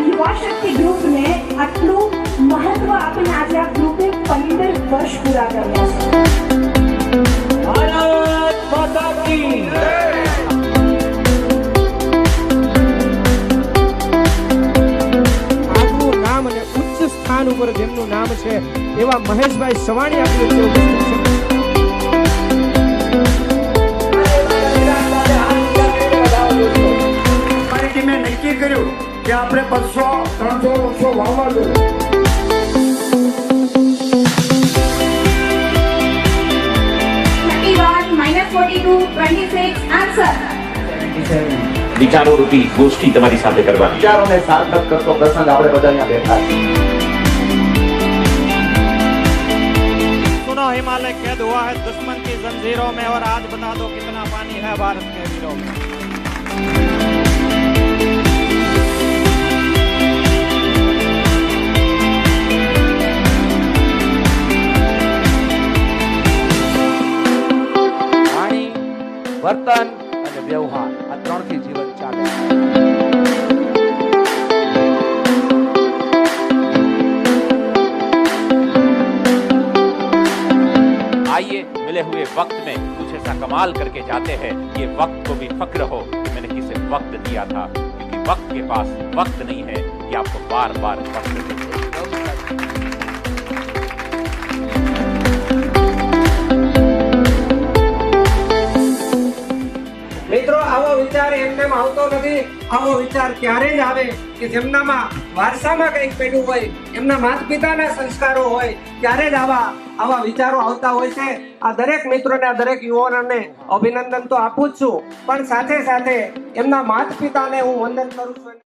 યુવા શક્તિ ગ્રુપને આટલું મહત્વ આપીને આજે આ ગ્રુપે પંદર વર્ષ પૂરા કર્યા છે. નામ અને ઉચ્ચ સ્થાન ઉપર જેમનું નામ છે એવા મહેશભાઈ સવાણી આપણું કર્યું કે આપણે બસો ત્રણસો વૃક્ષો વાવવા જોઈએ thirty-one minus forty-two, twenty-six, answer. વિચારો રૂપી ગોષ્ઠી તમારી સાથે કરવાની વિચારોને સાર્થક કરતો પ્રસંગ આપણે બધા અહીંયા બેઠા છીએ सुनो हिमालय कैद हुआ है दुश्मन की जंजीरों में और आज बता दो कितना पानी है भारत के वीरों में વર્તન અને વ્યવહાર આ ત્રણથી જીવન ચાલે आइए मिले हुए वक्त में कुछ ऐसा कमाल करके जाते हैं ये वक्त को भी फक्र हो कि मैंने किसे वक्त दिया था क्योंकि वक्त के पास वक्त नहीं है ये आपको बार बार फक्र देते એમને આવતો નથી. આવો વિચાર ત્યારે જ આવે કે જેમનામાં વારસામાં કંઈક પડ્યું હોય, એમના માતા પિતાના સંસ્કારો હોય, ત્યારે જ આવા આવા વિચારો આવતા હોય છે. આ દરેક મિત્રોને, આ દરેક યુવાનોને અભિનંદન તો આપું જ છું. પણ સાથે સાથે એમના માતા પિતાને હું વંદન કરું છું.